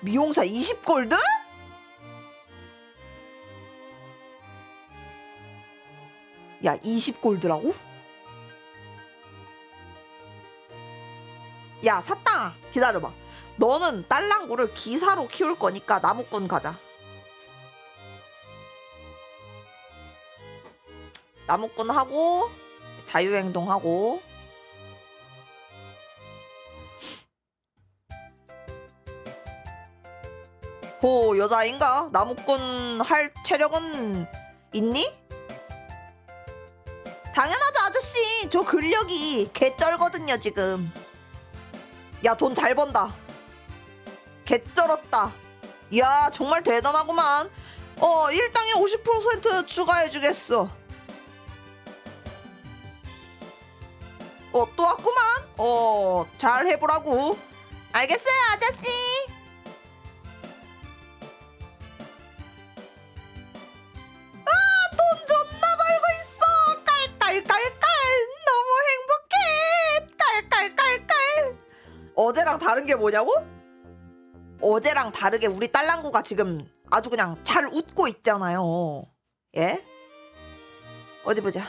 미용사 20골드? 야 20골드라고? 야 샀다 기다려봐 너는 딸랑구를 기사로 키울 거니까 나무꾼 가자 나무꾼 하고 자유행동하고 호 여자인가? 나무꾼 할 체력은 있니? 당연하죠 아저씨. 저 근력이 개쩔거든요 지금. 야 돈 잘 번다. 개쩔었다. 야 정말 대단하구만. 어 일당에 50% 추가해주겠어. 어 또 왔구만. 어 잘 해보라고. 알겠어요 아저씨 게 뭐냐고? 어제랑 다르게 우리 딸랑구가 지금 아주 그냥 잘 웃고 있잖아요 예? 어디 보자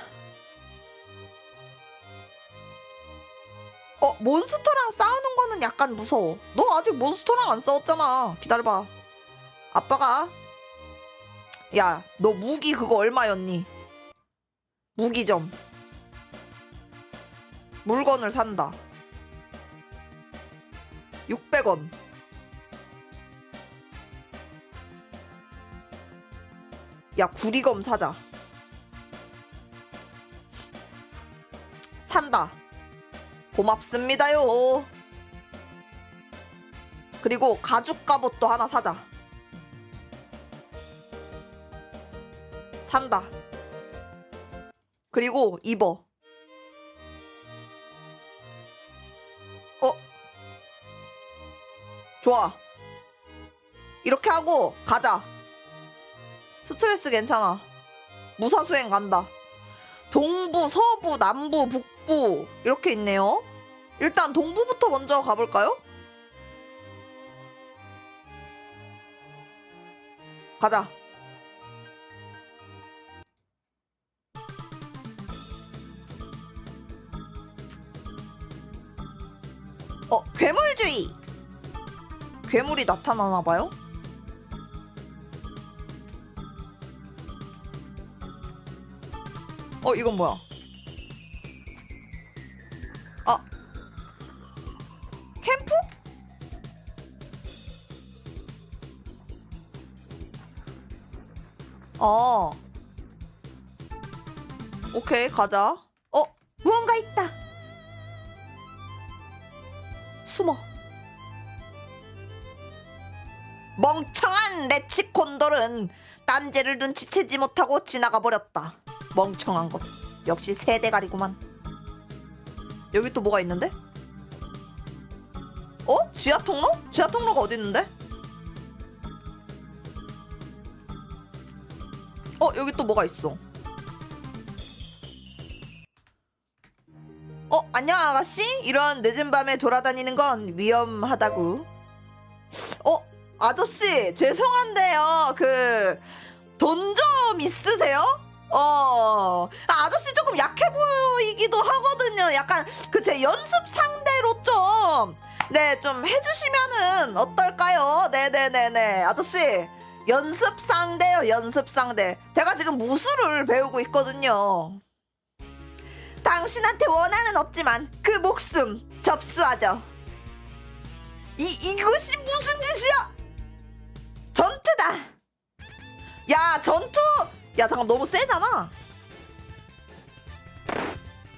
어 몬스터랑 싸우는 거는 약간 무서워 너 아직 몬스터랑 안 싸웠잖아 기다려봐 아빠가 야, 너 무기 그거 얼마였니? 무기점. 물건을 산다. 600원. 야, 구리검 사자. 산다. 고맙습니다요. 그리고 가죽 갑옷도 하나 사자. 산다. 그리고 입어. 어? 좋아. 이렇게 하고 가자. 스트레스 괜찮아. 무사수행 간다. 동부, 서부, 남부, 북부 이렇게 있네요. 일단 동부부터 먼저 가볼까요? 가자. 괴물이 나타나나 봐요? 어, 이건 뭐야? 아. 캠프? 어. 오케이, 가자. 어, 무언가 있다. 숨어. 멍청한 레치콘돌은 딴지를 눈치채지 못하고 지나가 버렸다. 멍청한 것. 역시 세대가리구만. 여기 또 뭐가 있는데? 어? 지하 통로? 지하 통로가 어디 있는데? 어, 여기 또 뭐가 있어? 어, 안녕 아가씨? 이런 늦은 밤에 돌아다니는 건 위험하다고. 어, 아저씨, 죄송한데요. 그, 돈 좀 있으세요? 어, 아, 아저씨 조금 약해 보이기도 하거든요. 약간 그 제 연습 상대로 좀, 네, 좀 해주시면은 어떨까요? 네네네네. 아저씨, 연습 상대요, 연습 상대. 제가 지금 무술을 배우고 있거든요. 당신한테 원한은 없지만 그 목숨 접수하죠. 이 이것이 무슨 짓이야? 전투다. 야 전투. 야 잠깐 너무 세잖아.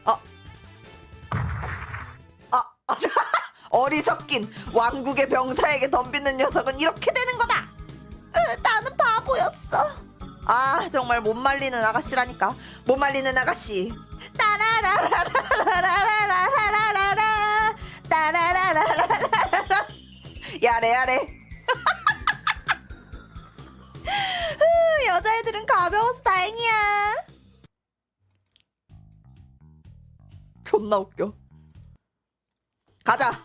아. 아. 아 어리석긴 왕국의 병사에게 덤비는 녀석은 이렇게 되는 거다. 으, 나는 바보였어. 아 정말 못 말리는 아가씨라니까 못 말리는 아가씨. 따라라라라라라라라라라 따라라라라라라 야래 야래 후, 여자 애들은 가벼워서 다행이야. 존나 웃겨. 가자.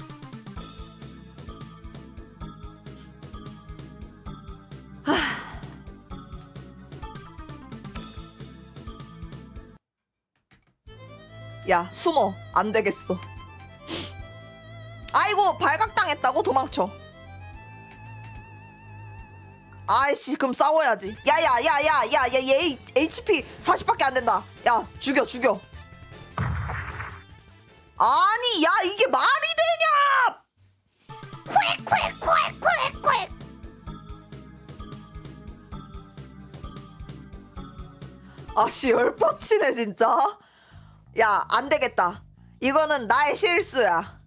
야 숨어 안 되겠어 아이고 발각당했다고 도망쳐 아이씨 그럼 싸워야지. 야야야야야야 얘 HP 40밖에 안 된다. 야 죽여 죽여. 아니 야 이게 말이 되냐! 콱콱콱콱콱 아씨 열뻗치네 진짜. 야 안 되겠다. 이거는 나의 실수야.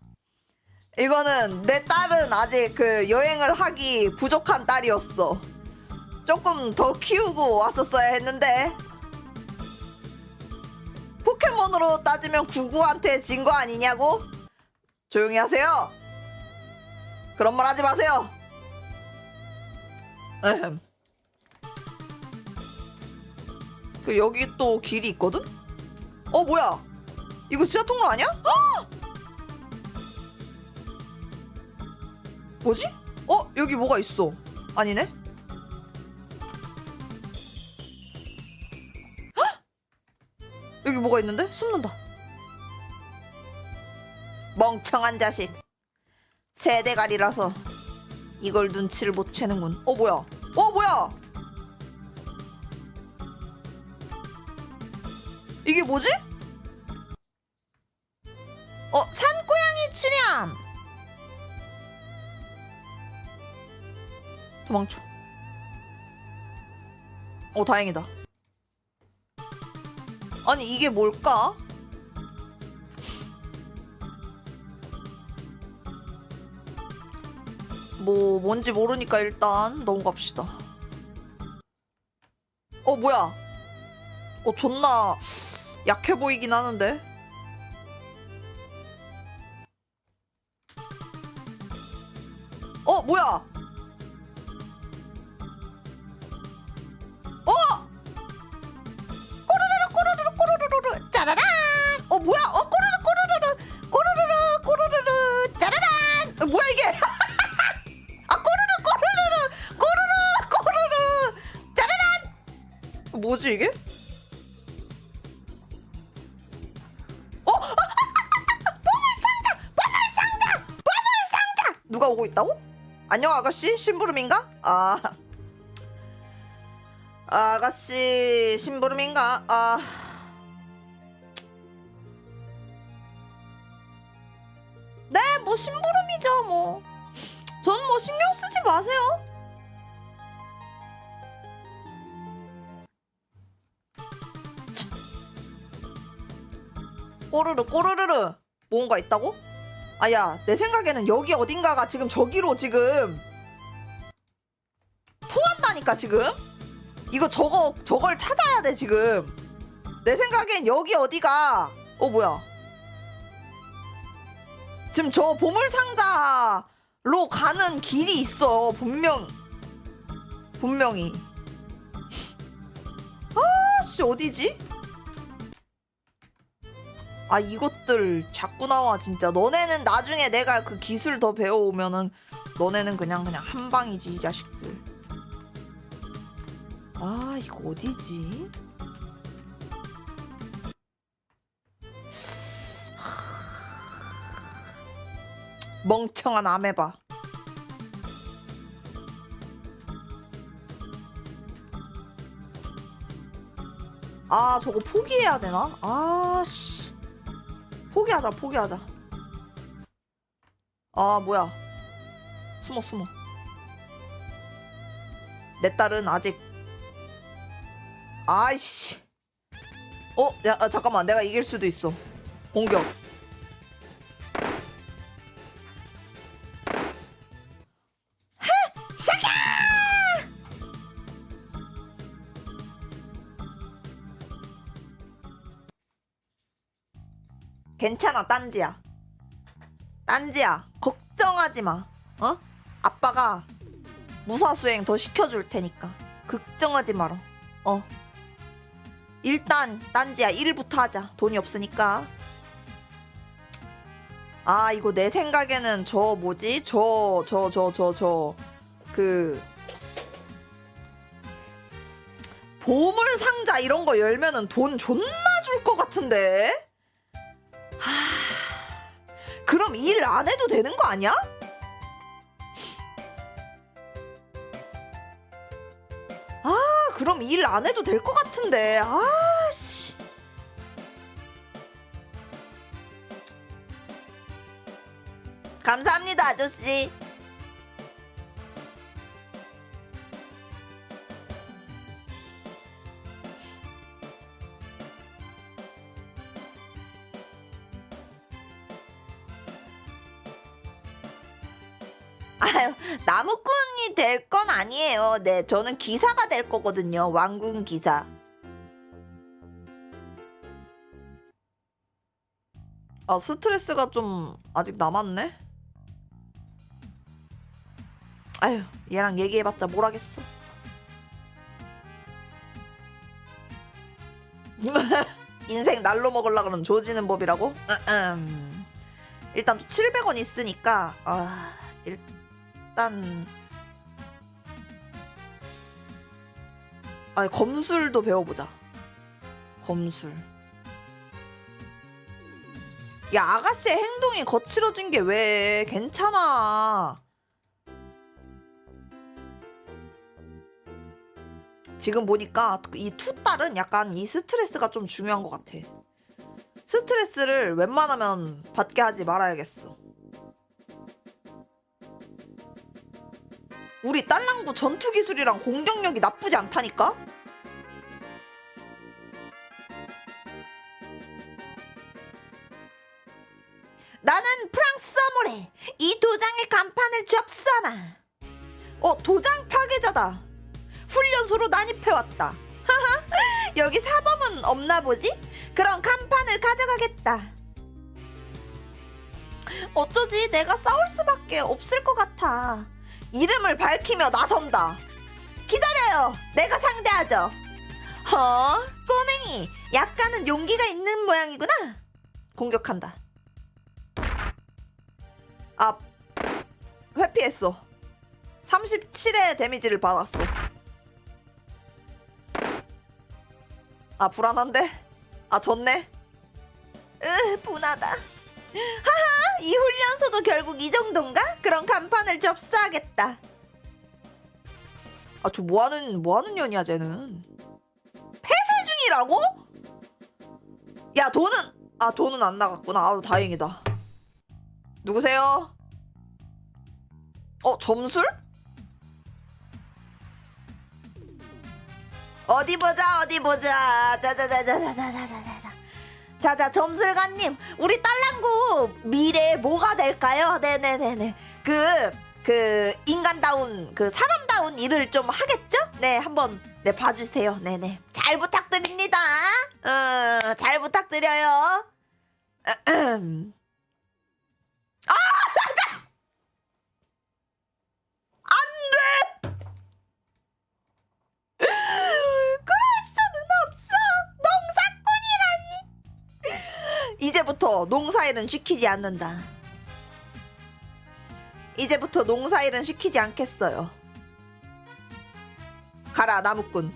이거는 내 딸은 아직 그 여행을 하기 부족한 딸이었어 조금 더 키우고 왔었어야 했는데 포켓몬으로 따지면 구구한테 진 거 아니냐고? 조용히 하세요 그런 말 하지 마세요. 그 여기 또 길이 있거든? 어 뭐야? 이거 지하 통로 아니야? 아! 뭐지? 어 여기 뭐가 있어? 아니네? 뭐가 있는데? 숨는다. 멍청한 자식. 세대가리라서 이걸 눈치를 못 채는군. 어 뭐야? 어 뭐야? 이게 뭐지? 어, 산고양이 출연! 도망쳐. 어, 다행이다. 아니, 이게 뭘까? 뭐, 뭔지 모르니까 일단 넘어갑시다. 어, 뭐야? 어, 존나 약해 보이긴 하는데. 어 뭐야? 뭐지 이게? 어? 보물상자! 보물상자! 보물상자! 누가 오고 있다고? 안녕 아가씨 심부름인가? 아 아가씨 심부름인가? 아 꼬르르 꼬르르르. 뭔가 있다고? 아야 내 생각에는 여기 어딘가가 지금 저기로 지금 통한다니까 지금? 이거 저거 저걸 찾아야 돼 지금. 내 생각엔 여기 어디가 어 뭐야? 지금 저 보물 상자로 가는 길이 있어 분명. 분명히. 아씨 어디지? 아 이것들 자꾸 나와 진짜. 너네는 나중에 내가 그 기술 더 배워오면은 너네는 그냥 그냥 한 방이지 이 자식들. 아 이거 어디지? 멍청한 아메바. 아 저거 포기해야 되나? 아씨 포기하자 포기하자. 아 뭐야. 숨어 숨어. 내 딸은 아직 아이씨. 어? 야 아, 잠깐만. 내가 이길 수도 있어. 공격 괜찮아 딴지야. 딴지야 걱정하지 마. 어? 아빠가 무사수행 더 시켜줄 테니까. 걱정하지 마라. 어. 일단 딴지야 1부터 하자. 돈이 없으니까. 아 이거 내 생각에는 저 뭐지? 저 저 저 저 저. 그 보물 상자 이런 거 열면은 돈 존나 줄 것 같은데 그럼 일 안 해도 되는 거 아니야? 아 그럼 일 안 해도 될 것 같은데. 아 씨. 감사합니다 아저씨 아유 나무꾼이 될 건 아니에요. 네 저는 기사가 될 거거든요. 왕군 기사. 아 스트레스가 좀 아직 남았네? 아유 얘랑 얘기해봤자 뭘 하겠어. 인생 날로 먹으려 그러면 조지는 법이라고? 음. 일단 또 700원 있으니까 아 일단 아 검술도 배워보자. 검술. 야 아가씨의 행동이 거칠어진 게 왜 괜찮아? 지금 보니까 이 투 딸은 약간 이 스트레스가 좀 중요한 것 같아. 스트레스를 웬만하면 받게 하지 말아야겠어 우리 딸랑구 전투 기술이랑 공격력이 나쁘지 않다니까? 나는 프랑스 사모레 이 도장의 간판을 접수하마. 어 도장 파괴자다. 훈련소로 난입해왔다. 하하 여기 사범은 없나 보지? 그럼 간판을 가져가겠다. 어쩌지? 내가 싸울 수밖에 없을 것 같아 이름을 밝히며 나선다. 기다려요. 내가 상대하죠. 어? 꼬맹이 약간은 용기가 있는 모양이구나. 공격한다. 아 회피했어. 37의 데미지를 받았어. 아 불안한데? 아 졌네? 으 분하다 하하, 이 훈련소도 결국 이 정도인가? 그런 간판을 접수하겠다. 아, 저 뭐하는, 뭐하는 년이야, 쟤는. 폐쇄 중이라고? 야, 돈은, 아, 돈은 안 나갔구나. 아우, 다행이다. 누구세요? 어, 점술? 어디 보자, 어디 보자. 자자자자자자자자. 자 자자 점술가님 우리 딸랑구 미래에 뭐가 될까요? 네네네네. 그 그 인간다운 그 사람다운 일을 좀 하겠죠? 네 한번 네 봐주세요. 네네. 잘 부탁드립니다. 어잘 부탁드려요 이제부터 농사일은 시키지 않는다 이제부터 농사일은 시키지 않겠어요 가라 나무꾼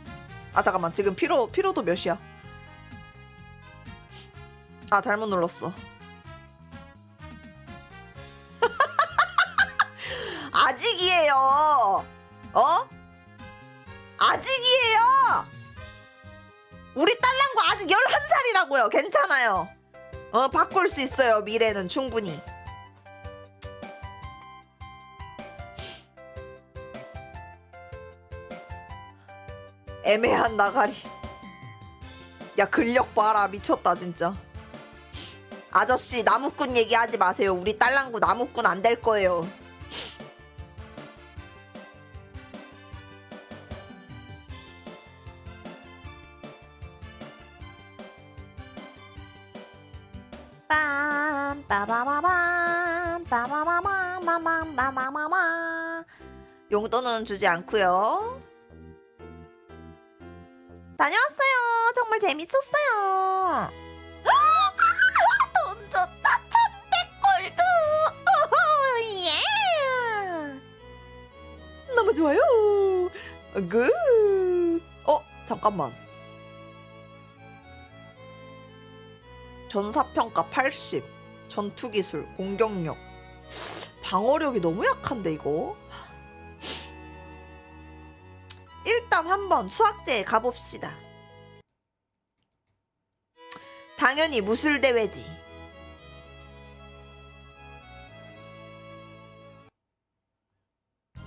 아 잠깐만 지금 피로 피로도 몇이야 아 잘못 눌렀어 아직이에요 어? 아직이에요. 우리 딸랑구 아직 11살이라고요. 괜찮아요. 어, 바꿀 수 있어요. 미래는 충분히. 애매한 나가리. 야, 근력 봐라. 미쳤다, 진짜. 아저씨, 나무꾼 얘기하지 마세요. 우리 딸랑구 나무꾼 안 될 거예요. 빠바바밤 용돈은 주지 않고요. 다녀왔어요. 정말 재밌었어요. 돈 줬다. 천백 골드. 예. 너무 좋아요. 굿. 어, 잠깐만. 전사평가 80 전투 기술, 공격력, 방어력이 너무 약한데 이거. 일단 한번 수학제에 가봅시다. 당연히 무술 대회지.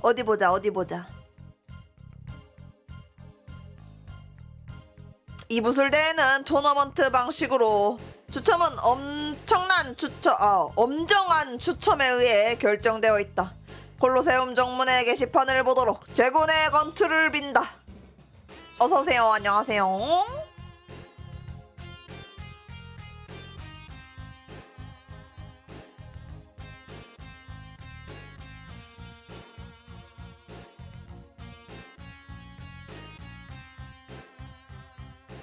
어디 보자, 어디 보자. 이 무술 대회는 토너먼트 방식으로 추첨은 엄청 난 추첨, 아, 엄정한 추첨에 의해 결정되어 있다. 콜로세움 정문의 게시판을 보도록 제군의 건투를 빈다. 어서 오세요. 안녕하세요.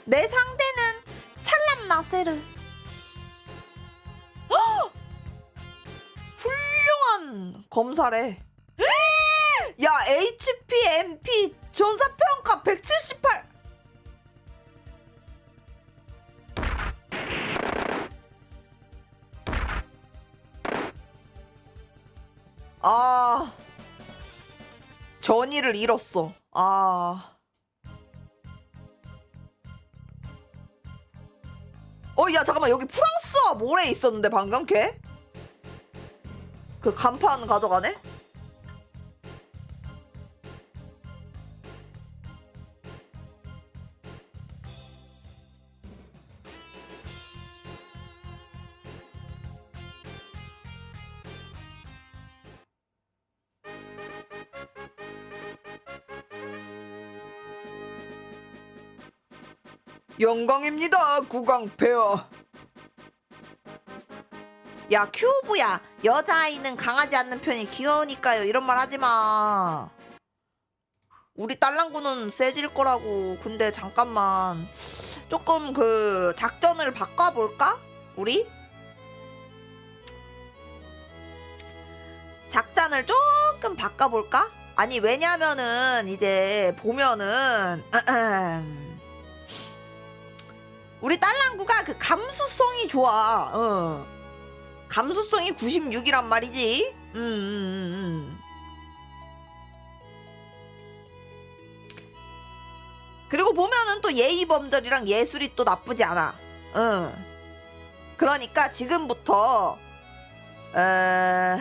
내 상대는 살람 나세르. 검사래. 야 HP, MP 전사평가 178. 아 전의를 잃었어. 아. 어, 야, 잠깐만, 여기 프랑스와 모레 있었는데, 방금 걔? 그 간판 가져가네? 영광입니다, 구강폐하. 야, 큐브야. 여자아이는 강하지 않는 편이 귀여우니까요. 이런 말 하지 마. 우리 딸랑구는 세질 거라고. 근데 잠깐만. 조금 그 작전을 바꿔볼까? 우리? 작전을 조금 바꿔볼까? 아니, 왜냐면은 이제 보면은, 우리 딸랑구가 그 감수성이 좋아. 어. 감수성이 96이란 말이지. 음, 음, 음, 음. 그리고 보면은 또 예의 범절이랑 예술이 또 나쁘지 않아. 응. 그러니까 지금부터 에...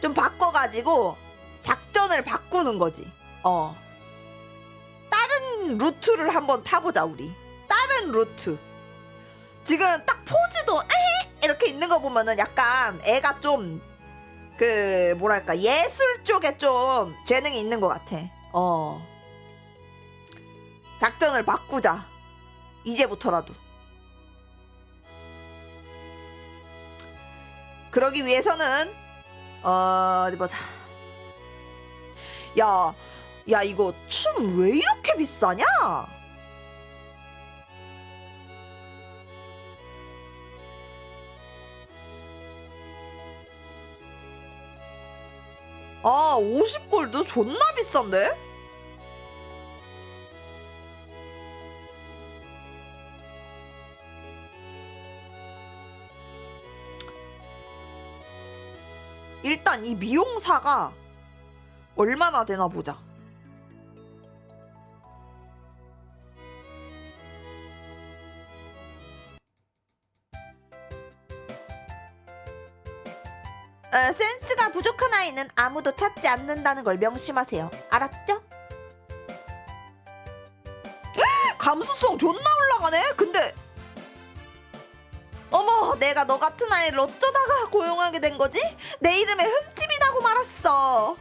좀 바꿔가지고 작전을 바꾸는 거지. 어. 다른 루트를 한번 타보자 우리. 다른 루트. 지금 딱 포즈도 에헤 이렇게 있는 거 보면은 약간 애가 좀 그 뭐랄까 예술 쪽에 좀 재능이 있는 것 같아. 어. 작전을 바꾸자. 이제부터라도. 그러기 위해서는 어 어디 보자. 야, 야 이거 춤 왜 이렇게 비싸냐? 아, 50골드 존나 비싼데? 일단 이 미용사가 얼마나 되나 보자. 어, 센스가 부족한 아이는 아무도 찾지 않는다는 걸 명심하세요. 알았죠? 감수성 존나 올라가네? 근데 어머 내가 너 같은 아이를 어쩌다가 고용하게 된 거지? 내 이름에 흠집이 나고 말았어.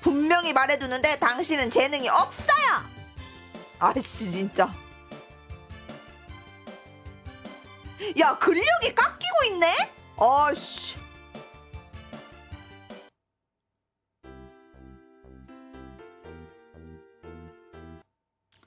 분명히 말해두는데 당신은 재능이 없어요. 아씨 진짜. 야 근력이 깎이고 있네? 아씨.